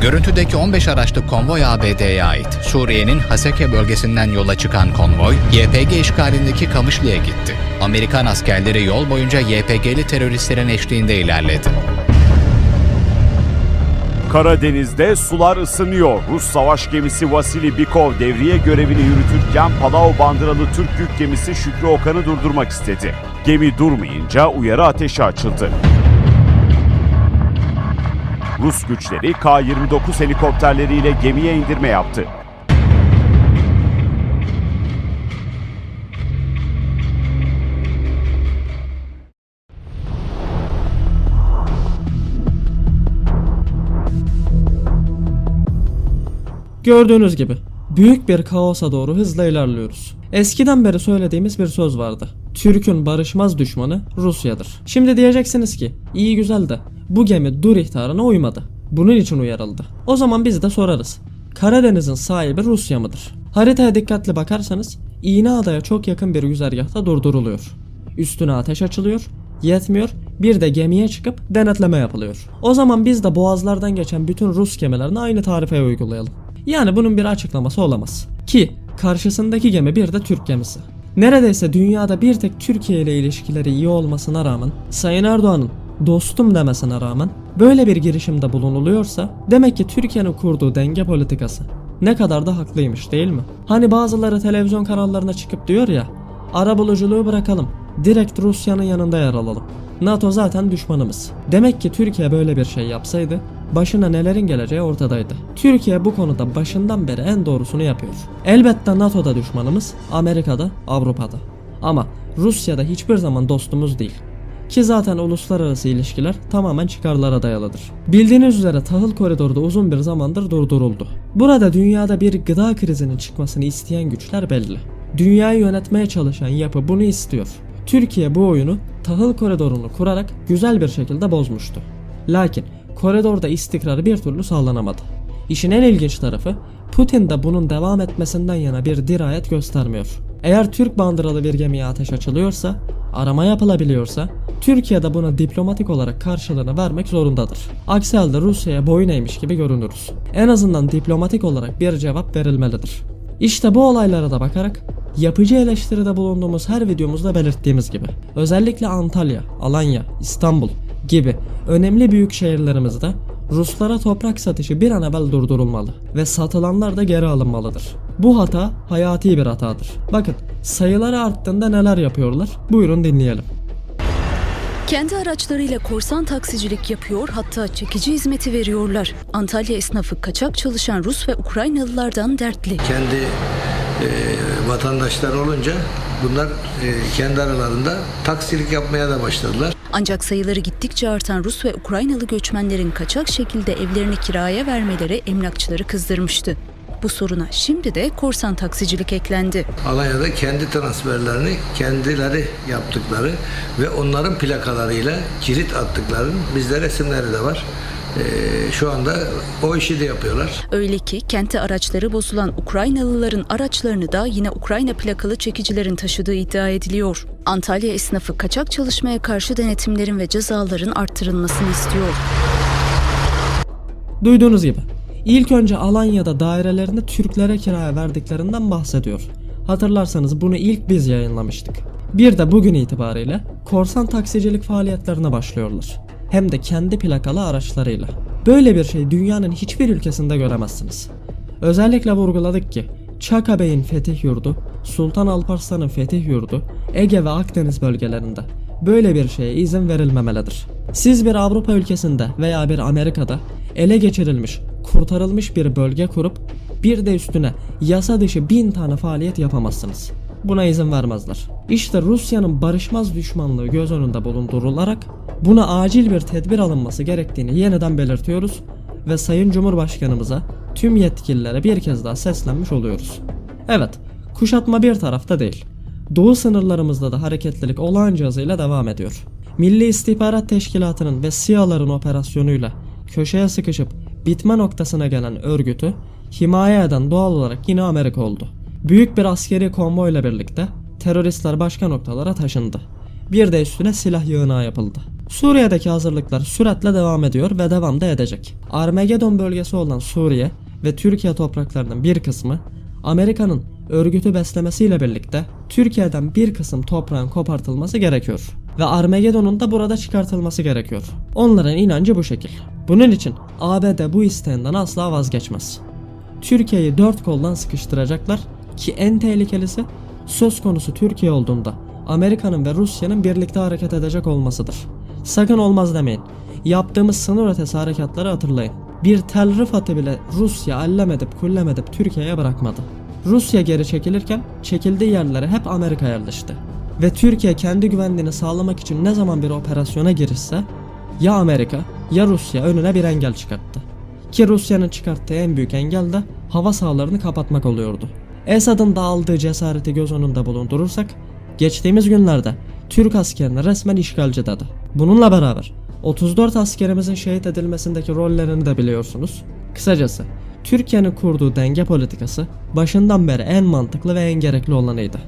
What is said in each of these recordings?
Görüntüdeki 15 araçlı konvoy ABD'ye ait. Suriye'nin Haseke bölgesinden yola çıkan konvoy, YPG işgalindeki Kamışlı'ya gitti. Amerikan askerleri yol boyunca YPG'li teröristlerin eşliğinde ilerledi. Karadeniz'de sular ısınıyor. Rus savaş gemisi Vasili Bikov devriye görevini yürütürken Palau bandıralı Türk yük gemisi Şükrü Okan'ı durdurmak istedi. Gemi durmayınca uyarı ateşi açıldı. Rus güçleri K-29 helikopterleriyle gemiye indirme yaptı. Gördüğünüz gibi büyük bir kaosa doğru hızla ilerliyoruz. Eskiden beri söylediğimiz bir söz vardı. Türk'ün barışmaz düşmanı Rusya'dır. Şimdi diyeceksiniz ki iyi güzel de bu gemi dur ihtarına uymadı. Bunun için uyarıldı. O zaman biz de sorarız. Karadeniz'in sahibi Rusya mıdır? Haritaya dikkatli bakarsanız İğneada'ya çok yakın bir güzergahta durduruluyor. Üstüne ateş açılıyor, yetmiyor, bir de gemiye çıkıp denetleme yapılıyor. O zaman biz de boğazlardan geçen bütün Rus gemilerini aynı tarifeye uygulayalım. Yani bunun bir açıklaması olamaz. Ki karşısındaki gemi bir de Türk gemisi. Neredeyse dünyada bir tek Türkiye ile ilişkileri iyi olmasına rağmen Sayın Erdoğan'ın dostum demesine rağmen böyle bir girişimde bulunuluyorsa demek ki Türkiye'nin kurduğu denge politikası ne kadar da haklıymış değil mi? Hani bazıları televizyon kanallarına çıkıp diyor ya ara buluculuğu bırakalım direkt Rusya'nın yanında yer alalım. NATO zaten düşmanımız. Demek ki Türkiye böyle bir şey yapsaydı başına nelerin geleceği ortadaydı. Türkiye bu konuda başından beri en doğrusunu yapıyor. Elbette NATO'da düşmanımız, Amerika'da, Avrupa'da. Ama Rusya'da hiçbir zaman dostumuz değil. Ki zaten uluslararası ilişkiler tamamen çıkarlara dayalıdır. Bildiğiniz üzere tahıl koridoru da uzun bir zamandır durduruldu. Burada dünyada bir gıda krizinin çıkmasını isteyen güçler belli. Dünyayı yönetmeye çalışan yapı bunu istiyor. Türkiye bu oyunu tahıl koridorunu kurarak güzel bir şekilde bozmuştu. Lakin koridorda istikrarı bir türlü sağlanamadı. İşin en ilginç tarafı Putin de bunun devam etmesinden yana bir dirayet göstermiyor. Eğer Türk bandıralı bir gemiye ateş açılıyorsa, arama yapılabiliyorsa, Türkiye de buna diplomatik olarak karşılığını vermek zorundadır. Aksi halde Rusya'ya boyun eğmiş gibi görünürüz. En azından diplomatik olarak bir cevap verilmelidir. İşte bu olaylara da bakarak yapıcı eleştiride bulunduğumuz her videomuzda belirttiğimiz gibi özellikle Antalya, Alanya, İstanbul gibi önemli büyük şehirlerimizde Ruslara toprak satışı bir an evvel durdurulmalı ve satılanlar da geri alınmalıdır. Bu hata hayati bir hatadır. Bakın sayıları arttığında neler yapıyorlar? Buyurun dinleyelim. Kendi araçlarıyla korsan taksicilik yapıyor hatta çekici hizmeti veriyorlar. Antalya esnafı kaçak çalışan Rus ve Ukraynalılardan dertli. kendi e, vatandaşları olunca bunlar e, kendi aralarında taksilik yapmaya da başladılar. Ancak sayıları gittikçe artan Rus ve Ukraynalı göçmenlerin kaçak şekilde evlerini kiraya vermeleri emlakçıları kızdırmıştı. Bu soruna şimdi de korsan taksicilik eklendi. Alanya'da kendi transferlerini kendileri yaptıkları ve onların plakalarıyla kilit attıklarının bizde resimleri de var. E, şu anda o işi de yapıyorlar. Öyle ki kente araçları bozulan Ukraynalıların araçlarını da yine Ukrayna plakalı çekicilerin taşıdığı iddia ediliyor. Antalya esnafı kaçak çalışmaya karşı denetimlerin ve cezaların arttırılmasını istiyor. Duyduğunuz gibi ilk önce Alanya'da dairelerini Türklere kiraya verdiklerinden bahsediyor. Hatırlarsanız bunu ilk biz yayınlamıştık. Bir de bugün itibariyle korsan taksicilik faaliyetlerine başlıyorlar. Hem de kendi plakalı araçlarıyla. Böyle bir şey dünyanın hiçbir ülkesinde göremezsiniz. Özellikle vurguladık ki Çaka Bey'in fetih yurdu, Sultan Alparslan'ın fetih yurdu, Ege ve Akdeniz bölgelerinde böyle bir şeye izin verilmemelidir. Siz bir Avrupa ülkesinde veya bir Amerika'da ele geçirilmiş, kurtarılmış bir bölge kurup bir de üstüne yasa dışı bin tane faaliyet yapamazsınız. Buna izin vermezler. İşte Rusya'nın barışmaz düşmanlığı göz önünde bulundurularak buna acil bir tedbir alınması gerektiğini yeniden belirtiyoruz ve Sayın Cumhurbaşkanımıza tüm yetkililere bir kez daha seslenmiş oluyoruz. Evet, kuşatma bir tarafta değil. Doğu sınırlarımızda da hareketlilik olağanca hızıyla devam ediyor. Milli İstihbarat Teşkilatı'nın ve SİHA'ların operasyonuyla köşeye sıkışıp bitme noktasına gelen örgütü himaye eden doğal olarak yine Amerika oldu. Büyük bir askeri konvoyla birlikte teröristler başka noktalara taşındı. Bir de üstüne silah yığınağı yapıldı. Suriye'deki hazırlıklar süratle devam ediyor ve devam da edecek. Armagedon bölgesi olan Suriye ve Türkiye topraklarının bir kısmı Amerika'nın örgütü beslemesiyle birlikte Türkiye'den bir kısım toprağın kopartılması gerekiyor. Ve Armagedon'un da burada çıkartılması gerekiyor. Onların inancı bu şekil. Bunun için ABD bu isteğinden asla vazgeçmez. Türkiye'yi dört koldan sıkıştıracaklar ki en tehlikelisi söz konusu Türkiye olduğunda Amerika'nın ve Rusya'nın birlikte hareket edecek olmasıdır. Sakın olmaz demeyin. Yaptığımız sınır ötesi harekatları hatırlayın. Bir Tel Rifat'ı bile Rusya allem edip Türkiye'ye bırakmadı. Rusya geri çekilirken çekildiği yerlere hep Amerika yerleşti. Ve Türkiye kendi güvenliğini sağlamak için ne zaman bir operasyona girişse ya Amerika ya Rusya önüne bir engel çıkarttı. Ki Rusya'nın çıkarttığı en büyük engel de hava sahalarını kapatmak oluyordu. Esad'ın da aldığı cesareti göz önünde bulundurursak, geçtiğimiz günlerde Türk askerini resmen işgalci dedi. Bununla beraber 34 askerimizin şehit edilmesindeki rollerini de biliyorsunuz. Kısacası Türkiye'nin kurduğu denge politikası başından beri en mantıklı ve en gerekli olanıydı.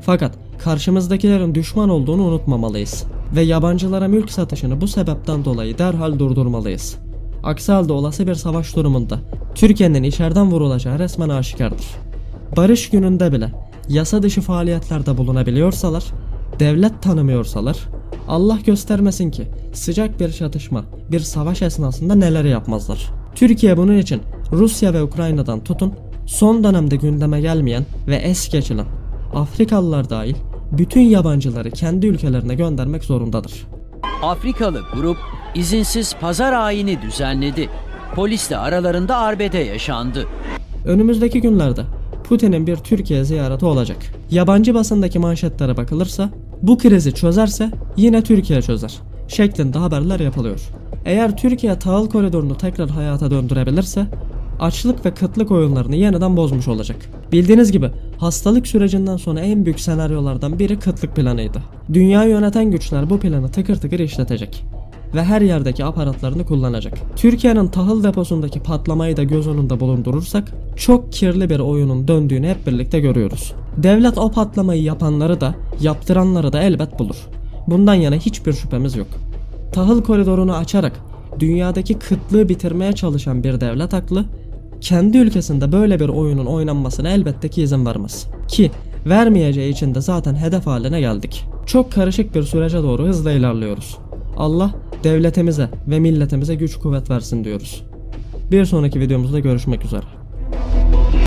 Fakat karşımızdakilerin düşman olduğunu unutmamalıyız ve yabancılara mülk satışını bu sebepten dolayı derhal durdurmalıyız. Aksi halde olası bir savaş durumunda Türkiye'nin içeriden vurulacağı resmen aşikardır. Barış gününde bile yasa dışı faaliyetlerde bulunabiliyorsalar, devlet tanımıyorsalar, Allah göstermesin ki sıcak bir çatışma, bir savaş esnasında neler yapmazlar. Türkiye bunun için Rusya ve Ukrayna'dan tutun, son dönemde gündeme gelmeyen ve es geçilen Afrikalılar dahil bütün yabancıları kendi ülkelerine göndermek zorundadır. Afrikalı grup izinsiz pazar ayini düzenledi. Polisle aralarında arbede yaşandı. Önümüzdeki günlerde Putin'in bir Türkiye ziyareti olacak. Yabancı basındaki manşetlere bakılırsa bu krizi çözerse yine Türkiye çözer şeklinde haberler yapılıyor. Eğer Türkiye tahıl koridorunu tekrar hayata döndürebilirse açlık ve kıtlık oyunlarını yeniden bozmuş olacak. Bildiğiniz gibi hastalık sürecinden sonra en büyük senaryolardan biri kıtlık planıydı. Dünyayı yöneten güçler bu planı tıkır tıkır işletecek ve her yerdeki aparatlarını kullanacak. Türkiye'nin tahıl deposundaki patlamayı da göz önünde bulundurursak çok kirli bir oyunun döndüğünü hep birlikte görüyoruz. Devlet o patlamayı yapanları da yaptıranları da elbet bulur. Bundan yana hiçbir şüphemiz yok. Tahıl koridorunu açarak dünyadaki kıtlığı bitirmeye çalışan bir devlet aklı kendi ülkesinde böyle bir oyunun oynanmasına elbette ki izin vermez. Ki vermeyeceği için de zaten hedef haline geldik. Çok karışık bir sürece doğru hızla ilerliyoruz. Allah devletimize ve milletimize güç kuvvet versin diyoruz. Bir sonraki videomuzda görüşmek üzere.